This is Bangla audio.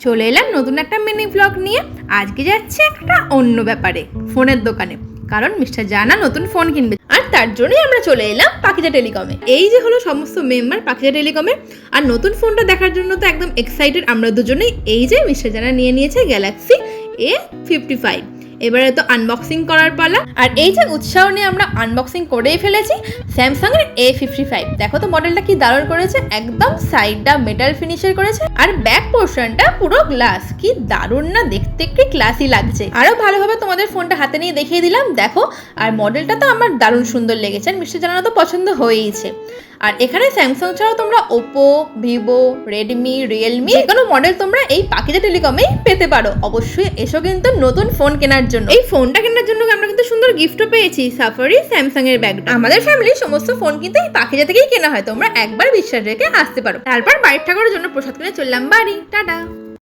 চলে এলাম নতুন একটা মিনি ব্লগ নিয়ে। আজকে যাচ্ছে একটা অন্য ব্যাপারে, ফোনের দোকানে। কারণ মিস্টার জানা নতুন ফোন কিনবে। আর তার জন্যই আমরা চলে এলাম পাখিজা টেলিকমে এই যে হলো সমস্ত মেম্বার পাখিজা টেলিকমে আর নতুন ফোনটা দেখার জন্য তো একদম এক্সাইটেড আমরা দুজনেই। এই যে মিস্টার জানা নিয়ে নিয়েছে গ্যালাক্সি এ ফিফটি ফাইভ এবারে তো আনবক্সিং করার পালা। আর এই যে উৎসাহ নিয়ে আমরা আনবক্সিং করেই ফেলেছি। স্যামসাং এর এ ফিফটি ফাইভ দেখো তো মডেলটা কি দারুণ করেছে, একদম সাইডটা মেটাল ফিনিশের করেছে, আর ব্যাক পোর্শনটা পুরো গ্লাস কি দারুণ না দেখতে, কি ক্লাসি লাগছে। আরও ভালোভাবে তোমাদের ফোনটা হাতে নিয়ে দেখিয়ে দিলাম, দেখো। আর মডেলটা তো আমার দারুণ সুন্দর লেগেছে, আর মিষ্টি জানানো তো পছন্দ হয়েইছে। আর এখানে স্যামসাং ছাড়াও তোমরা ওপো ভিভো রেডমি রিয়েলমি কোনো মডেল তোমরা এই পাখিজা টেলিকমেই পেতে পারো। অবশ্যই এসো কিন্তু নতুন ফোন কেনার জন্য। এই ফোনটা কেনার জন্য আমরা কিন্তু সুন্দর গিফটও পেয়েছি? সাফারি স্যামসাং এর ব্যাগটা আমাদের ফ্যামিলি সমস্ত ফোন কিন্তু এই পাখিজা থেকেই কেনা হয়। তোমরা একবার বিশ্বাস রেখে আসতে পারো। তারপর বাড়ির ঠাকুরের জন্য প্রসাদ কিনে চললাম বাড়ি। টাটা।